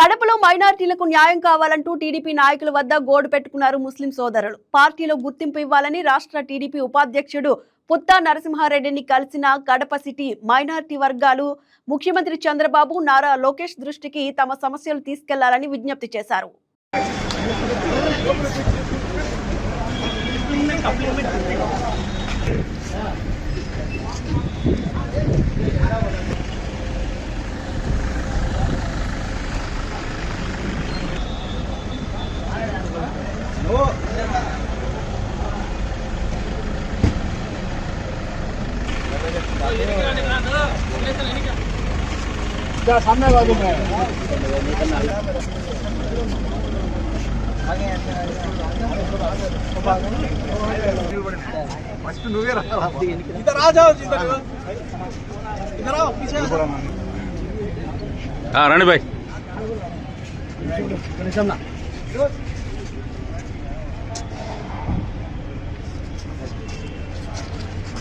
కడపలో మైనార్టీలకు న్యాయం కావాలంటూ టీడీపీ నాయకుల వద్ద గోడు పెట్టుకున్నారు ముస్లిం సోదరులు. పార్టీలో గుర్తింపు ఇవ్వాలని రాష్ట్ర టీడీపీ ఉపాధ్యక్షుడు పుత్తా నరసింహారెడ్డిని కలిసిన కడప సిటీ మైనార్టీ వర్గాలు ముఖ్యమంత్రి చంద్రబాబు నారా లోకేష్ దృష్టికి తమ సమస్యలు తీసుకెళ్ళాలని విజ్ఞప్తి చేశారు. क्या सामने बाजू में फस्ट नुवे इधर आ जाओ इधर आओ पीछे हाँ रानी भाई।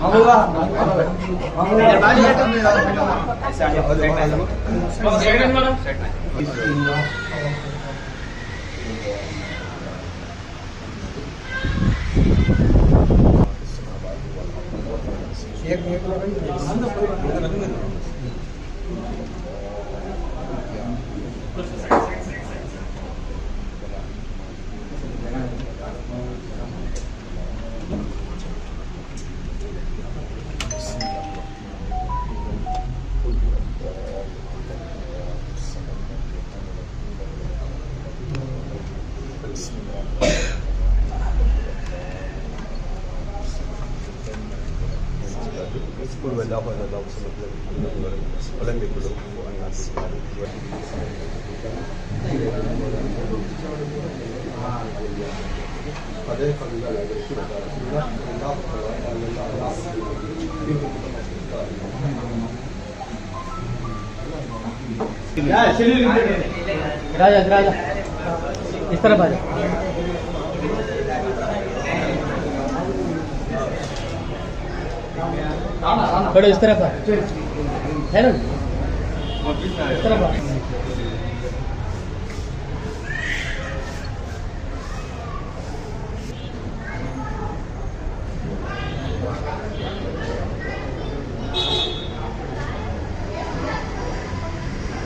जाओ స్కూల్ వెళ్ళాక ఒలింపిక్లు అదే राजा राजा इस तरफ आ जा थोड़ा इस तरफ आ है ना इस तरफ आ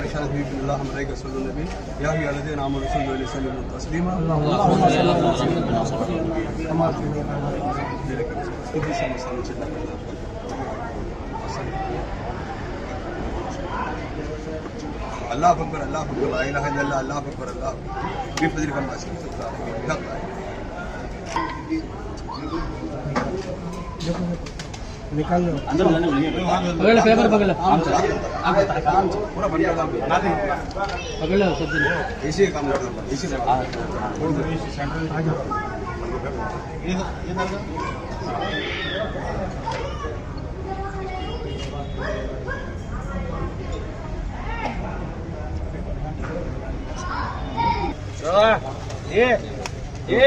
عشان حبيب الله ملائكة صلوا النبي يا أيها الذين آمنوا صلوا عليه وسلموا تسليما الله أكبر الله أكبر لا إله إلا الله الله أكبر الله بفضلك ما شئت निकाल लो पकड़ लो पेपर पकड़ लो पूरा बन गया पकड़ लो सब दिन ऐसे ही काम करना ऐसे आ जाओ ये ये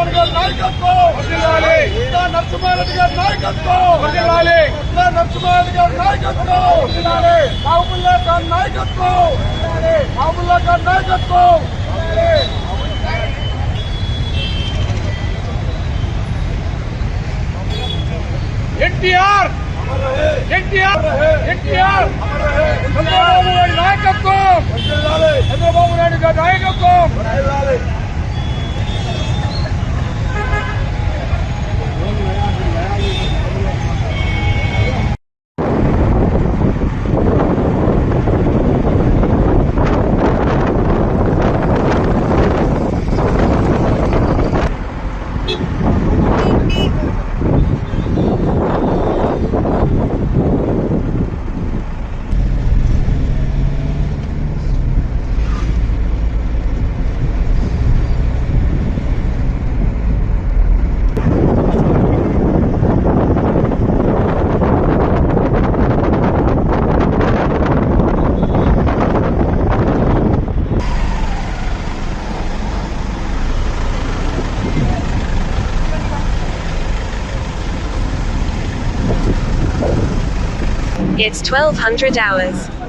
నరసింహారెడ్డి గారి నాయకత్వం నా నరసింహారెడ్డి గారి నాయకత్వం నా నరసింహారెడ్డి గారి నాయకత్వం బాబుల్లా గారి నాయకత్వం బాబుల్లా గారి నాయకత్వం ఎన్టీఆర్ ఎన్టీఆర్ ఎన్టీఆర్ చంద్రబాబు నాయుడు నాయకత్వం చంద్రబాబు నాయుడు గారి నాయకత్వం It's 1200 hours.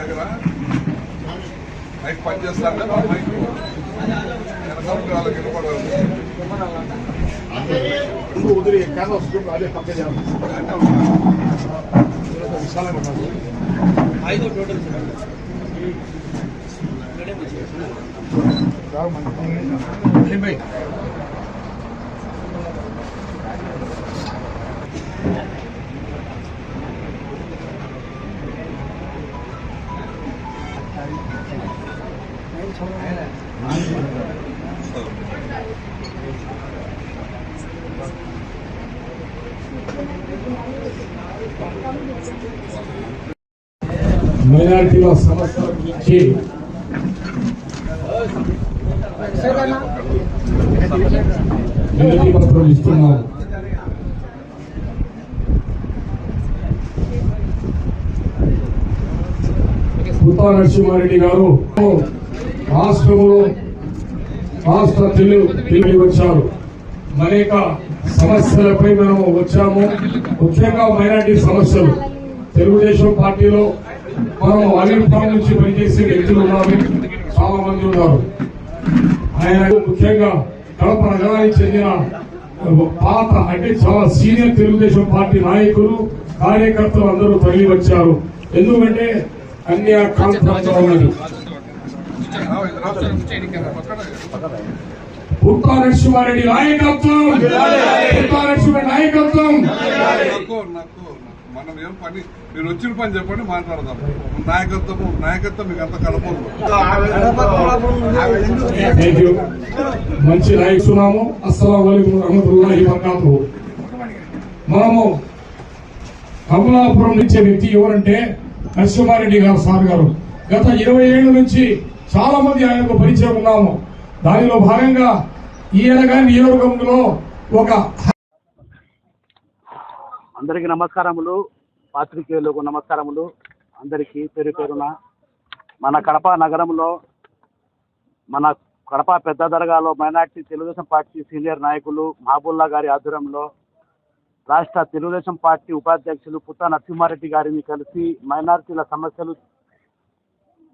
దగ్గర మైక్ పనిచేస్తారంటే మా మైక్ వెనకాల వాళ్ళకి వినపడదు మైనారిటీల సమస్యల గురించి వినతి పత్రం ఇస్తున్నాము పుత్తా నరసింహారెడ్డి గారు రాష్ట్రంలో రాష్ట్ర తెలుగు తెలుగు వచ్చారు. అనేక సమస్యలపై మనం వచ్చాము. ముఖ్యంగా మైనార్టీ సమస్యలు. తెలుగుదేశం పార్టీలో మనం అవిర్భావం నుంచి పనిచేసే వ్యక్తులు ఉన్నారు చాలా మంది ఉన్నారు. ఆయన ముఖ్యంగా కడప నగరానికి చెందిన పాత అంటే చాలా సీనియర్ తెలుగుదేశం పార్టీ నాయకులు కార్యకర్తలు అందరూ తరలి వచ్చారు. ఎందుకంటే అన్ని కాన్ఫరెన్స్ ఉన్నది. పుట్టా నరసింహారెడ్డి నాయకత్వం. పుట్టా నరసింహారెడ్డి నాయకత్వం మనం ఏం పని మీరు వచ్చిన పని చెప్పండి మాట్లాడదాం. నాయకత్వం నాయకత్వం మీకు అంత కలపదు మంచి నాయకున్నాము అస్సలం రహమతుల్లాహి వబరకాతు మనము కమలాపురం నుంచే వ్యక్తి ఎవరంటే నరసింహారెడ్డి గారు సార్ గారు. గత ఇరవై ఏళ్ళ నుంచి చాలా మంది ఆయనకు పరిచయం ఉన్నాము. దానిలో భాగంగా ఈయన ఒక అందరికీ నమస్కారములు పాత్రికేయులకు నమస్కారములు. అందరికీ పేరు పేరున మన కడప నగరంలో మన కడప పెద్ద దర్గాలో మైనార్టీ తెలుగుదేశం పార్టీ సీనియర్ నాయకులు మహబూల్లా గారి ఆధ్వర్యంలో రాష్ట్ర తెలుగుదేశం పార్టీ ఉపాధ్యక్షులు పుత్త నరసింహారెడ్డి గారిని కలిసి మైనార్టీల సమస్యలు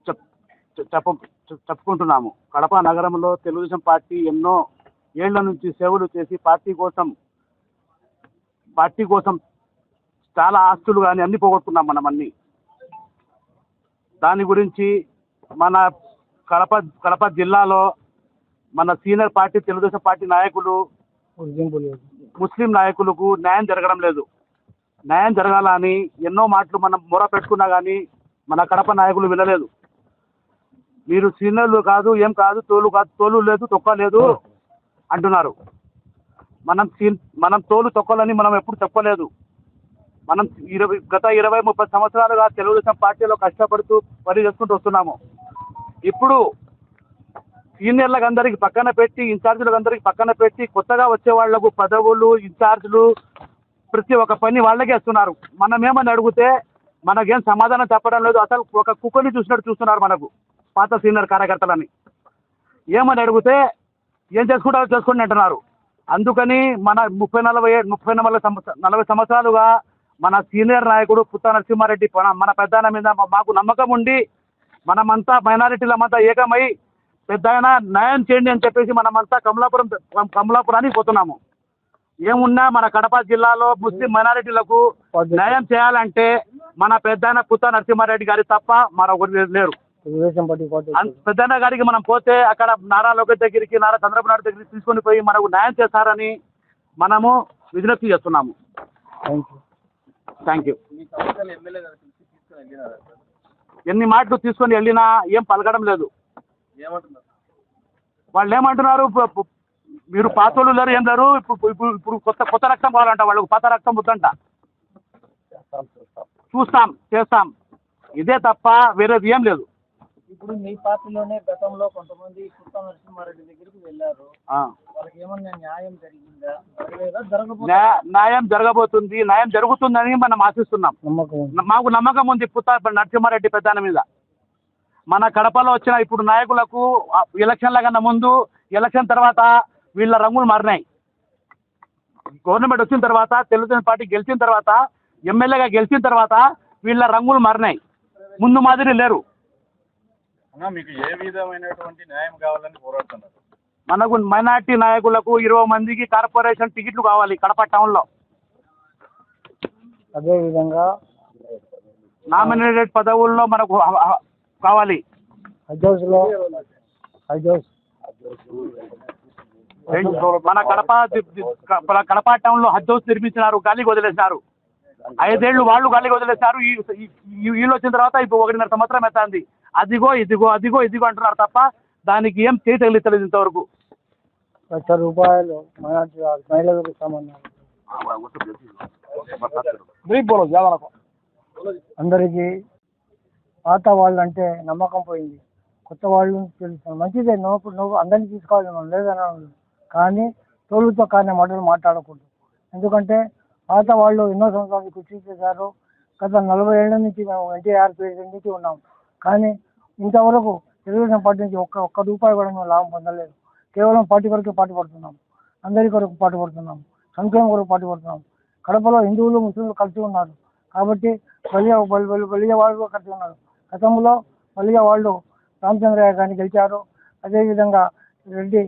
చెప్ చెప్పుకుంటున్నాము. కడప నగరంలో తెలుగుదేశం పార్టీ ఎన్నో ఏళ్ళ నుంచి సేవలు చేసి పార్టీ కోసం పార్టీ కోసం చాలా ఆస్తులు కానీ అన్ని పోగొట్టుకున్నాం మనం అన్ని. దాని గురించి మన కడప కడప జిల్లాలో మన సీనియర్ పార్టీ తెలుగుదేశం పార్టీ నాయకులు ముస్లిం నాయకులకు న్యాయం జరగడం లేదు. న్యాయం జరగాలని ఎన్నో మాటలు మనం మొర పెట్టుకున్నా కానీ మన కడప నాయకులు వినలేదు. మీరు సీనియర్లు కాదు ఏం కాదు తోలు కాదు తోలు లేదు తొక్క లేదు. అంటున్నారు. మనం సీన్- మనం తోలు తొక్కలని మనం ఎప్పుడు చెప్పలేదు మనం ఇరవై గత ఇరవై ముప్పై సంవత్సరాలుగా తెలుగుదేశం పార్టీలో కష్టపడుతూ పని చేసుకుంటూ వస్తున్నాము. ఇప్పుడు సీనియర్లకు అందరికి పక్కన పెట్టి ఇన్ఛార్జీలకు అందరికి పక్కన పెట్టి కొత్తగా వచ్చే వాళ్ళకు పదవులు ఇన్ఛార్జీలు ప్రతి ఒక్క పని వాళ్ళకే ఇస్తున్నారు. మనం ఏమని అడిగితే మనకేం సమాధానం చెప్పడం లేదు. అసలు ఒక కుక్కని చూసినట్టు చూస్తున్నారు మనకు పాత సీనియర్ కార్యకర్తలని. ఏమని అడిగితే ఏం చేసుకుంటారో చేసుకోండి అంటున్నారు. అందుకని మన ముప్పై నలభై ముప్పై నలభై సంవత్సర నలభై సంవత్సరాలుగా మన సీనియర్ నాయకుడు పుత్త నరసింహారెడ్డి మన- మన పెద్దాయన మీద మాకు నమ్మకం ఉండి మనమంతా మైనారిటీలమంతా ఏకమై పెద్ద ఆయన న్యాయం చేయండి అని చెప్పేసి మనమంతా కమలాపురం కమలాపురానికి పోతున్నాము. ఏమున్నా మన కడప జిల్లాలో ముస్లిం మైనారిటీలకు న్యాయం చేయాలంటే మన పెద్దాయన పుత్త నరసింహారెడ్డి గారి తప్ప మరొకరు లేరు. పెద్దన్న గారికి మనం పోతే అక్కడ నారా లోకేష్ దగ్గరికి నారా చంద్రబాబు నాయుడు దగ్గరికి తీసుకొని పోయి మనకు న్యాయం చేస్తారని మనము విజ్ఞప్తి చేస్తున్నాము. థ్యాంక్ యూ ఎన్ని మాటలు తీసుకొని వెళ్ళినా ఏం పలకడం లేదు. వాళ్ళు ఏమంటున్నారు? మీరు పాతోళ్ళు లేరు ఏం లేరు? ఇప్పుడు ఇప్పుడు ఇప్పుడు కొత్త కొత్త రక్తం కావాలంట వాళ్ళకు పాత రక్తం వద్దంట. చూస్తాం చేస్తాం. ఇదే తప్ప వేరేది ఏం లేదు. ఇప్పుడు మీ పార్టీలోనే గతంలో కొంతమంది పుట్ట నరసింహారెడ్డి దగ్గరికి వెళ్ళారు. వాళ్ళకి ఏమన్నా న్యాయం జరిగిందా? జరగలేదా? న్యాయ- జరగబోతుంది. న్యాయం జరుగుతుందని మనం ఆశిస్తున్నాం. నమ్మకం మాకు నమ్మకం ఉంది పుత్త నరసింహారెడ్డి పెద్దాన మీద. మన కడపలో వచ్చిన ఇప్పుడు నాయకులకు ఎలక్షన్ల కన్నా ముందు ఎలక్షన్ తర్వాత వీళ్ళ రంగులు మారినాయి. గవర్నమెంట్ వచ్చిన తర్వాత తెలుగుదేశం పార్టీ గెలిచిన తర్వాత ఎమ్మెల్యేగా గెలిచిన తర్వాత వీళ్ళ రంగులు మారినాయి. ముందు మాదిరి లేరు. మీకు ఏ విధమైనటువంటి న్యాయం కావాలని పోరాడుతున్నారు? మనకు మైనార్టీ నాయకులకు ఇరవై మందికి కార్పొరేషన్ టికెట్లు కావాలి కడప టౌన్లో. అదే విధంగా నామినేటెడ్ పదవుల్లో మనకు కావాలి. మన కడప మన కడప టౌన్లో హజ్ హౌస్ నిర్మించినారు గాలికి వదిలేసినారు. ఐదేళ్ళు వాళ్ళు గాలికి వదిలేసినారు ఈ- ఈ- ఈ- వీళ్ళు వచ్చిన తర్వాత ఇప్పుడు ఒకటిన్నర సంవత్సరం అవుతుంది. అదిగో ఇదిగో అదిగో ఇదిగో అంటున్నారు తప్ప దానికి ఏం చేయి తగిలితలేదు ఇంతవరకు. లక్ష రూపాయలు మైనార్టీ మహిళలకు అందరికీ పాత వాళ్ళు అంటే నమ్మకం పోయింది. కొత్త వాళ్ళు తెలుసు. మంచిదే నువ్వు నువ్వు అందరినీ తీసుకోవాలి మనం లేదని అనను. కానీ తోలుతో కానీ మాటలు మాట్లాడకూడదు. ఎందుకంటే పాత వాళ్ళు ఎన్నో సంవత్సరాలు కృషి చేశారు. గత నలభై ఏళ్ళ నుంచి మేము ఎన్టీఆర్ పీరియడ్ నుంచి ఉన్నాం. కానీ ఇంతవరకు తెలుగుదేశం పార్టీ నుంచి ఒక్క ఒక్క రూపాయి కూడా మేము లాభం పొందలేదు. కేవలం పార్టీ కొరకే పాటుపడుతున్నాం అందరి కొరకు పాటుపడుతున్నాం సంక్షేమం కొరకు పాటుపడుతున్నాం కడపలో హిందువులు ముస్లింలు కలిసి ఉన్నారు. కాబట్టి బలియ బలియ వాళ్ళు కూడా కలిసి ఉన్నారు. గతంలో బలియ వాళ్ళు రామచంద్రయ్య గారిని గెలిచారు. అదేవిధంగా రెడ్డి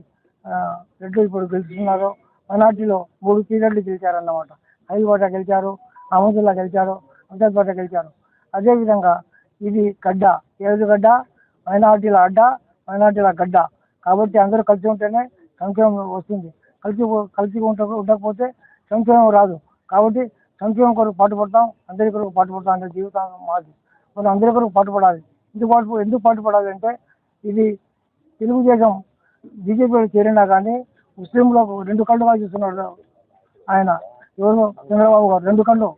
రెడ్డి ఇప్పుడు గెలుస్తున్నారు మైనార్టీలో మూడు పీరియడ్లు గెలిచారన్నమాట. హైదరాబాద్ గెలిచారు అహ్మదుల్లా గెలిచారు అంతర్పేట గెలిచారు. అదేవిధంగా ఇది గడ్డ. ఏది గడ్డ? మైనార్టీల అడ్డ మైనార్టీల గడ్డ. కాబట్టి అందరూ కలిసి ఉంటేనే సంక్షేమం వస్తుంది. కలిసి కలిసి ఉంట ఉండకపోతే సంక్షేమం రాదు. కాబట్టి సంక్షేమం కొరకు పాటుపడతాం అందరి కొరకు పాటుపడతాం అంటే జీవితం మాది. మనం అందరి కొరకు పాటుపడాలి. ఎందుకు పాటు ఎందుకు పాటుపడాలి అంటే ఇది తెలుగుదేశం బీజేపీలో చేరినా కానీ ముస్లింలకు రెండు కళ్ళుగా చూస్తున్నాడు ఆయన. ఎవరు? చంద్రబాబు గారు. రెండు కళ్ళు.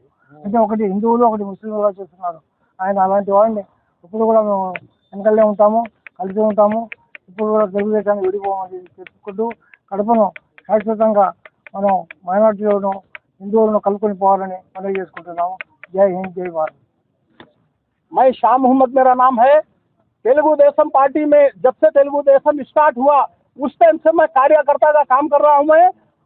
అంటే ఒకటి హిందువులు ఒకటి ముస్లింలుగా చూస్తున్నారు. ఆయన అలాంటి వాళ్ళని ఇప్పుడు కూడా మేము వెనకల్లే ఉంటాము కలిసి ఉంటాము ఇప్పుడు కూడా తెలుగుదేశాన్ని విడిపోమని చెప్పుకుంటూ కడపను శాశ్వతంగా మనం మైనార్టీలను హిందువులను కలుపుకొని పోవాలని మనవి చేసుకుంటున్నాము జై హింద్ జై భారత్ मैं शाह मोहम्मद मेरा नाम है तेलुगु देशम पार्टी में जब से तेलुगु देशम स्टार्ट हुआ उस टाइम से मैं कार्यकर्ता का काम कर रहा हूँ मैं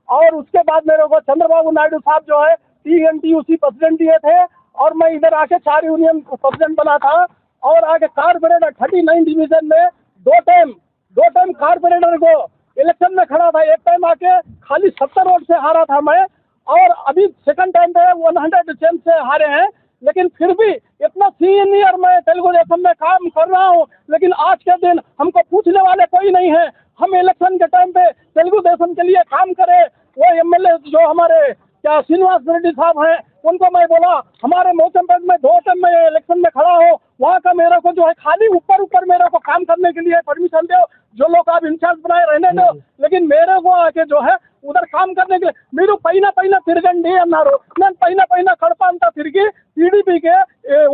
और उसके बाद मेरे को चंद्रबाबू नायडू साहब जो है टी एन टी उसी प्रेसिडेंट दिए थे और मैं इधर आके चार यूनियन प्रेसिडेंट बना था और आगे कारपोरेटर थर्टी नाइन डिवीज़न में, दो टाइम दो टाइम कारपोरेटर को इलेक्शन में खड़ा था। एक टाइम आके खाली सत्तर वोट से हारा था मैं और अभी सेकंड टाइम पे वन हंड्रेड से हारे हैं, लेकिन फिर भी इतना सीनियर मैं तेलुगु देशम में काम कर रहा हूँ, लेकिन आज के दिन हमको पूछने वाले कोई नहीं है। हम इलेक्शन के टाइम पे तेलुगु देशम के लिए काम करें, वो एमएलए जो हमारे क्या श्रीनिवास रेड्डी साहब हैं उनको मैं बोला हमारे मौसमपेट में दो टाइम में इलेक्शन में खड़ा हो वहाँ का मेरे को जो है खाली ऊपर ऊपर मेरे को काम करने के लिए परमिशन दो जो लोग आप इंचार्ज बनाए रहने दो लेकिन मेरे को आके जो है ఉదర్ కామ్ करने के लिए మీరు పైన పైన తిరగండి అన్నారు నేను పైన పైన కడప అంతా తిరిగి టీడీపీకి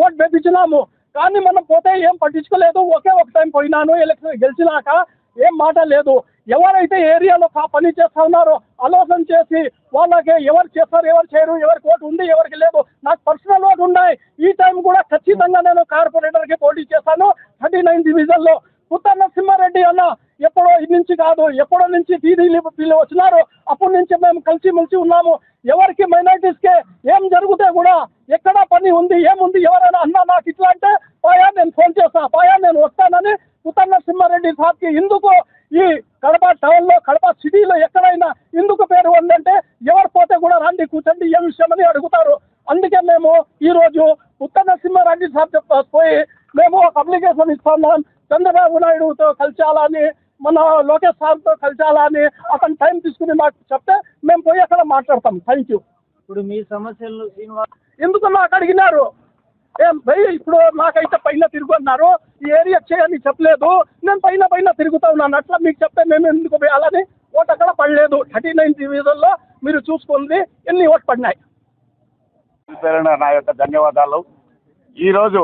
ఓట్ వేపించినాము కానీ మనం పోతే ఏం పట్టించుకోలేదు ఒకే ఒక టైం పోయినాను ఎలక్షన్ గెలిచినాక ఏం మాట లేదు ఎవరైతే ఏరియాలో పని చేస్తా ఉన్నారో ఆలోచన చేసి వాళ్ళకి ఎవరు చేస్తారు ఎవరు చేయరు ఎవరికి ఓటు ఉంది ఎవరికి లేదు నాకు పర్సనల్ ఓటు ఉన్నాయి. ఈ టైం కూడా ఖచ్చితంగా నేను కార్పొరేటర్కి పోటీ చేశాను థర్టీ నైన్ డివిజన్లో పుత్త నరసింహారెడ్డి అన్న ఎప్పుడో ఇది నుంచి కాదు ఎప్పుడో నుంచి టీడీపీలో వచ్చినారు. అప్పటి నుంచి మేము కలిసి మెలిసి ఉన్నాము. ఎవరికి మైనార్టీస్కి ఏం జరిగితే కూడా ఎక్కడ పని ఉంది ఏముంది ఎవరైనా అన్నా నాకు ఇట్లా అంటే పాయా నేను ఫోన్ చేస్తా పాయా నేను వస్తానని పుత్త నరసింహారెడ్డి సార్కి ఎందుకు ఈ కడప టౌన్లో కడప సిటీలో ఎక్కడైనా ఎందుకు పేరు ఉందంటే ఎవరు పోతే కూడా రండి కూర్చోండి ఏ విషయం అని అడుగుతారు. అందుకే మేము ఈ రోజు పుత్త నరసింహారెడ్డి సార్ చెప్ప పోయి మేము ఒక అప్లికేషన్ ఇస్తున్నాం చంద్రబాబు నాయుడుతో కలిసాలని మన లోకేష్ సార్తో కలిసాలని అతను టైం తీసుకుని మాకు చెప్తే మేము పోయి అక్కడ మాట్లాడతాం. థ్యాంక్ యూ ఇప్పుడు మీ సమస్యలు శ్రీనివాస్ ఎందుకు నాకు అడిగినారు? ఏం భయ్ ఇప్పుడు నాకైతే పైన తిరుగు అన్నారు ఈ ఏరియా చేయని చెప్పలేదు. నేను పైన పైన తిరుగుతా ఉన్నాను. అట్లా మీకు చెప్తే మేము ఎందుకు పోయాలని ఓటు అక్కడ పడలేదు. థర్టీ నైన్ డివిజన్లో మీరు చూసుకుంది ఎన్ని ఓట్లు పడినాయి. పేరున నా యొక్క ధన్యవాదాలు. ఈరోజు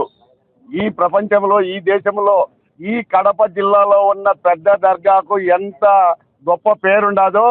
ఈ ప్రపంచంలో ఈ దేశంలో ఈ కడప జిల్లాలో ఉన్న పెద్ద దర్గాకు ఎంత గొప్ప పేరుండదో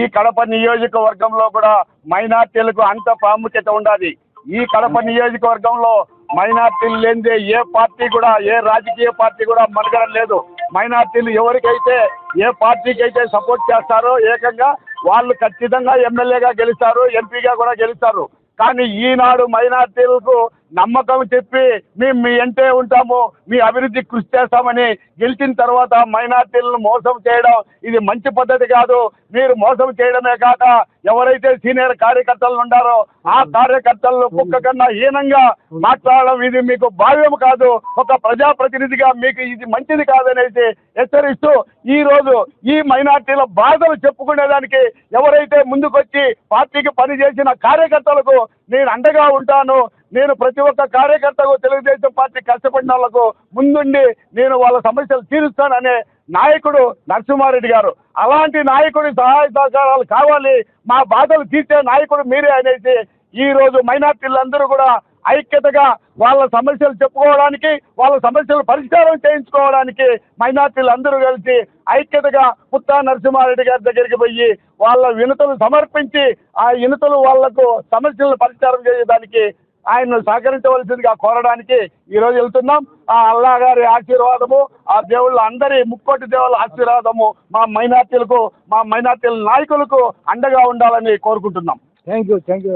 ఈ కడప నియోజకవర్గంలో కూడా మైనార్టీలకు అంత ప్రాముఖ్యత ఉండాలి. ఈ కడప నియోజకవర్గంలో మైనార్టీలు లేనిదే ఏ పార్టీ కూడా ఏ రాజకీయ పార్టీ కూడా మనగడం లేదు. మైనార్టీలు ఎవరికైతే ఏ పార్టీకి అయితే సపోర్ట్ చేస్తారో ఏకంగా వాళ్ళు ఖచ్చితంగా ఎమ్మెల్యేగా గెలుస్తారు ఎంపీగా కూడా గెలుస్తారు. కానీ ఈనాడు మైనార్టీలకు నమ్మకం చెప్పి మేము మీ ఎంటే ఉంటాము మీ అభివృద్ధి కృషి చేస్తామని గెలిచిన తర్వాత మైనార్టీలను మోసం చేయడం ఇది మంచి పద్ధతి కాదు. మీరు మోసం చేయడమే కాక ఎవరైతే సీనియర్ కార్యకర్తలు ఉన్నారో ఆ కార్యకర్తలను కుక్క కన్నా హీనంగా మాట్లాడడం ఇది మీకు భావ్యం కాదు. ఒక ప్రజాప్రతినిధిగా మీకు ఇది మంచిది కాదనేసి హెచ్చరిస్తూ ఈ రోజు ఈ మైనార్టీల బాధలు చెప్పుకునేదానికి ఎవరైతే ముందుకొచ్చి పార్టీకి పనిచేసిన కార్యకర్తలకు నేను అండగా ఉంటాను. నేను ప్రతి ఒక్క కార్యకర్తకు తెలుగుదేశం పార్టీ కష్టపడిన వాళ్ళకు ముందుండి నేను వాళ్ళ సమస్యలు తీరుస్తాననే నాయకుడు నరసింహారెడ్డి గారు. అలాంటి నాయకుడి సహాయ సహకారాలు కావాలి మా బాధలు తీర్చే నాయకుడు మీరే అనేసి ఈ రోజు మైనార్టీలందరూ కూడా ఐక్యతగా వాళ్ళ సమస్యలు చెప్పుకోవడానికి వాళ్ళ సమస్యలు పరిష్కారం చేయించుకోవడానికి మైనార్టీలు అందరూ కలిసి ఐక్యతగా పుత్తా నరసింహారెడ్డి గారి దగ్గరికి పోయి వాళ్ళ వినతులు సమర్పించి ఆ వినతులు వాళ్ళకు సమస్యలను పరిష్కారం చేయడానికి ఆయన్ను సహకరించవలసిందిగా కోరడానికి ఈ రోజు వెళ్తున్నాం. ఆ అల్లా గారి ఆశీర్వాదము ఆ దేవుళ్ళ అందరి ముక్కోటి దేవుళ్ళ ఆశీర్వాదము మా మైనార్టీలకు మా మైనార్టీల నాయకులకు అండగా ఉండాలని కోరుకుంటున్నాం. థ్యాంక్ యూ థ్యాంక్ యూ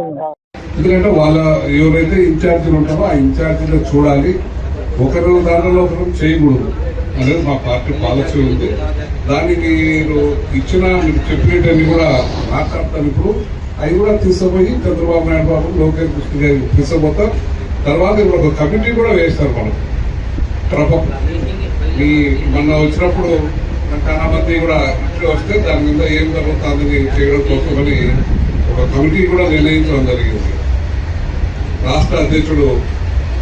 ఎందుకంటే వాళ్ళ ఎవరైతే ఇన్ఛార్జీలు ఉంటారో ఆ ఇన్ఛార్జీలు చూడాలి. ఒకరు దానిలో ఒకరు చేయకూడదు. అనేది మా పార్టీ పాలసీ ఉంది. దానికి మీరు ఇచ్చిన మీరు చెప్పినట్టని కూడా మాట్లాడతాను ఇప్పుడు. అవి కూడా తీసుకుపోయి చంద్రబాబు నాయుడు బాబు లోకేష్ కృష్ణ గారికి తీసుకుపోతాం. తర్వాత ఇప్పుడు ఒక కమిటీ కూడా వేస్తారు మనం. క్రమం మీ మొన్న వచ్చినప్పుడు చాలా మంది కూడా ఇట్లా వస్తే దాని మీద ఏం జరుగుతుందని చేయడం కోసమని ఒక కమిటీ కూడా నిర్ణయించడం జరిగింది. రాష్ట్ర అధ్యక్షుడు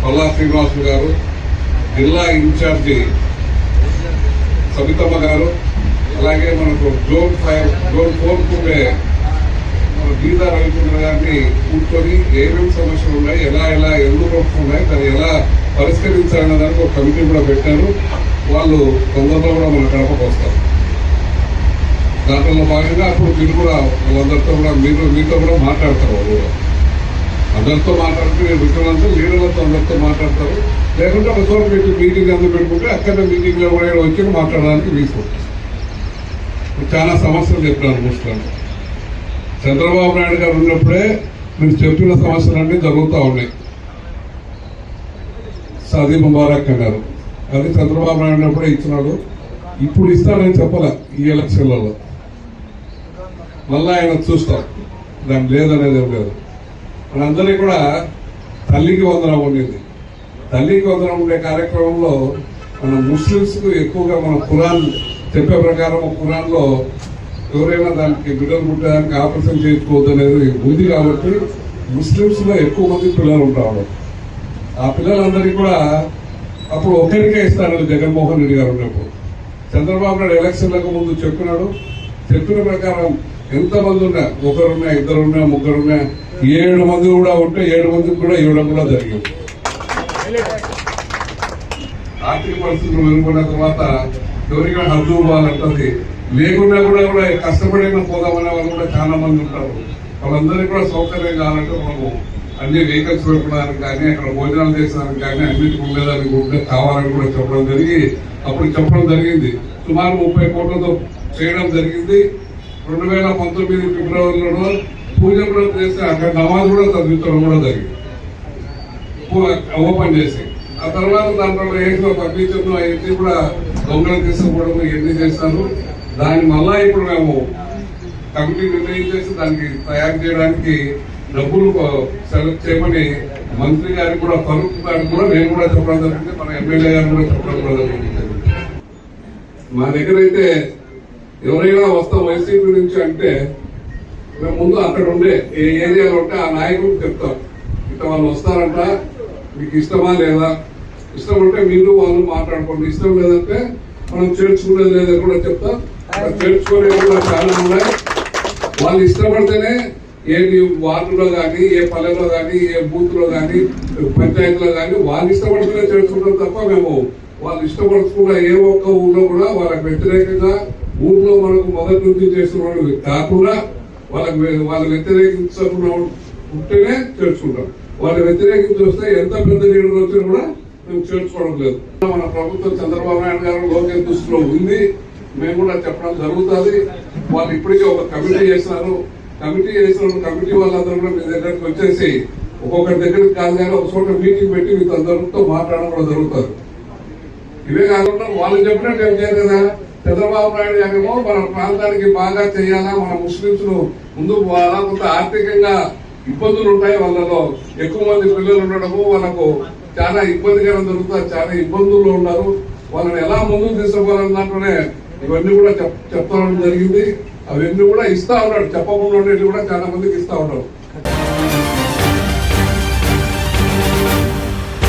పల్లా శ్రీనివాసులు గారు జిల్లా ఇన్ఛార్జి సబితమ్మ గారు అలాగే మనకు జోన్ ఫైవ్ జోన్ ఫోర్ ఉండే గీతా రవిచంద్ర గారిని కూర్చొని ఏమేమి సమస్యలు ఉన్నాయి ఎలా ఎలా ఎందుకు వస్తున్నాయి దాన్ని ఎలా పరిష్కరించాలనే దానికి ఒక కమిటీ కూడా పెట్టారు. వాళ్ళు తొందరలో కూడా మన కడపకు వస్తారు. దాంట్లో భాగంగా అప్పుడు మీరు కూడా వాళ్ళందరితో కూడా మీరు మీతో కూడా మాట్లాడతారు వాళ్ళు కూడా. అందరితో మాట్లాడితే మీరు ముఖ్యమంత్రి లీడర్లతో అందరితో మాట్లాడతారు. లేకుంటే ఒక చోట పెట్టి మీటింగ్ అందరూ పెట్టుకుంటే అక్కడ మీటింగ్లో కూడా వచ్చి మాట్లాడడానికి వీసుకుంటారు చాలా సమస్యలు చెప్పాను ముస్లిం చంద్రబాబు నాయుడు గారు ఉన్నప్పుడే మీరు చెప్పిన సమస్యలన్నీ జరుగుతూ ఉన్నాయి. సదీ ముబారక్ అన్నారు అది చంద్రబాబు నాయుడు ఉన్నప్పుడే ఇచ్చినాడు. ఇప్పుడు ఇస్తానని చెప్పలే ఈ ఎలక్షన్లలో. మళ్ళా ఆయన చూస్తాం. దాని లేదనేది ఏం లేదు. మనందరికీ కూడా తల్లికి వందనం ఉండింది. తల్లికి వందనం ఉండే కార్యక్రమంలో మన ముస్లిమ్స్కు ఎక్కువగా మన కురాన్ చెప్పే ప్రకారం కురాన్లో ఎవరైనా దానికి బిడ్డలు పుట్టడానికి ఆపరేషన్ చేసుకోవద్దు అనేది ఉంది కాబట్టి ముస్లింస్లో ఎక్కువ మంది పిల్లలు ఉంటారు. ఆ పిల్లలందరికీ కూడా అప్పుడు ఒకరికే ఇస్తాడు జగన్మోహన్ రెడ్డి గారు ఉన్నప్పుడు. చంద్రబాబు నాయుడు ఎలక్షన్లకు ముందు చెప్పినాడు చెప్పిన ప్రకారం ఎంత మంది ఉన్నా ఒకరున్నా ఇద్దరున్నా ముగ్గురున్నా ఏడు మంది కూడా ఉంటే ఏడు మందికి కూడా ఇవ్వడం కూడా జరిగింది. ఆర్థిక పరిస్థితులు మెరుగుపడిన తర్వాత ఎవరికైనా హద్దు ఇవ్వాలంటది లేకుండా కూడా కూడా కష్టపడిన పోదామనే వాళ్ళు కూడా చాలా మంది ఉంటారు. వాళ్ళందరికీ కూడా సౌకర్యం కావాలంటే మనము అన్ని వెహికల్స్ పెట్టుకోవడానికి కానీ అక్కడ భోజనాలు చేసడానికి కానీ అన్నింటికి ఉండేదానికి ఉంటే కావాలని కూడా చెప్పడం జరిగి అప్పుడు చెప్పడం జరిగింది. సుమారు ముప్పై కోట్లతో చేయడం జరిగింది. రెండు వేల పంతొమ్మిది ఫిబ్రవరిలో పూజ కూడా చేస్తే అక్కడ నమాజ్ కూడా చదివించడం కూడా జరిగింది. ఓపెన్ చేసి. ఆ తర్వాత దాంట్లో వేసిన పబ్లిషన్ అవన్నీ కూడా దొంగలు తీసుకుపోవడం ఇవన్నీ చేశాను దాన్ని మళ్ళా ఇప్పుడు మేము కమిటీ నిర్ణయం చేసి దానికి తయారు చేయడానికి డబ్బులు సెలెక్ట్ చేయమని మంత్రి గారికి కూడా ఫరూక్ గారికి కూడా నేను కూడా చెప్పడం జరిగింది మన ఎమ్మెల్యే గారు కూడా చెప్పడం కూడా జరిగింది. మా దగ్గర అయితే ఎవరైనా వస్తాం వైసీపీ నుంచి అంటే మేము ముందు అక్కడ ఉండే ఏ ఏరియాలో ఉంటే ఆ నాయకుడు చెప్తాం. ఇట్లా వాళ్ళు వస్తారంట మీకు ఇష్టమా లేదా? ఇష్టం ఉంటే మీరు వాళ్ళు మాట్లాడుకోండి. ఇష్టం లేదంటే మనం చేర్చుకునేది లేదని కూడా చెప్తాం. అక్కడ కూడా చాలా ఉన్నాయి. వాళ్ళు ఇష్టపడితేనే ఏ వార్డులో కానీ ఏ పల్లెలో కానీ ఏ బూత్లో కానీ పంచాయతీలో కానీ వాళ్ళు ఇష్టపడితేనే తెలుసుకుంటాం తప్ప మేము వాళ్ళు ఇష్టపడుతున్న ఏ ఒక్క ఊర్లో కూడా వాళ్ళకి వ్యతిరేకంగా ఊర్లో మనకు మొదటి నుంచి చేస్తున్న కాకుండా వాళ్ళకి వాళ్ళు వ్యతిరేకించకుండా ఉంటేనే చేర్చుకుంటాం వాళ్ళు వ్యతిరేకించి వస్తే ఎంత పెద్ద లీడర్ వచ్చినా కూడా మేము చేర్చుకోవడం లేదు. మన ప్రభుత్వం చంద్రబాబు నాయుడు గారు లోకేష్ దృష్టిలో ఉంది. మేము కూడా చెప్పడం జరుగుతుంది. వాళ్ళు ఇప్పటికే ఒక కమిటీ చేసినారు కమిటీ చేసిన కమిటీ వాళ్ళందరూ కూడా మీ దగ్గరకు వచ్చేసి ఒక్కొక్కరి దగ్గరికి కాదు కానీ ఒక చోట మీటింగ్ పెట్టి మీతో అందరితో మాట్లాడడం కూడా జరుగుతుంది. ఇవే కాకుండా వాళ్ళు చెప్పినట్టు ఏం చేయరు కదా? చంద్రబాబు నాయుడు గారేమో మన ప్రాంతానికి బాగా చేయాలా? మన ముస్లింస్ను ముందుకు పోవాలా? కొంత ఆర్థికంగా ఇబ్బందులు ఉంటాయి వాళ్ళలో. ఎక్కువ మంది పిల్లలు ఉండడము వాళ్ళకు చాలా ఇబ్బందికరం జరుగుతుంది. చాలా ఇబ్బందుల్లో ఉన్నారు. వాళ్ళని ఎలా ముందుకు తీసుకోవాలన్నట్టునే ఇవన్నీ కూడా చెప్ చెప్తాడం జరిగింది. అవన్నీ కూడా ఇస్తా ఉన్నాడు. చెప్పకుండా ఉండేవి కూడా చాలా మందికి ఇస్తా ఉన్నాడు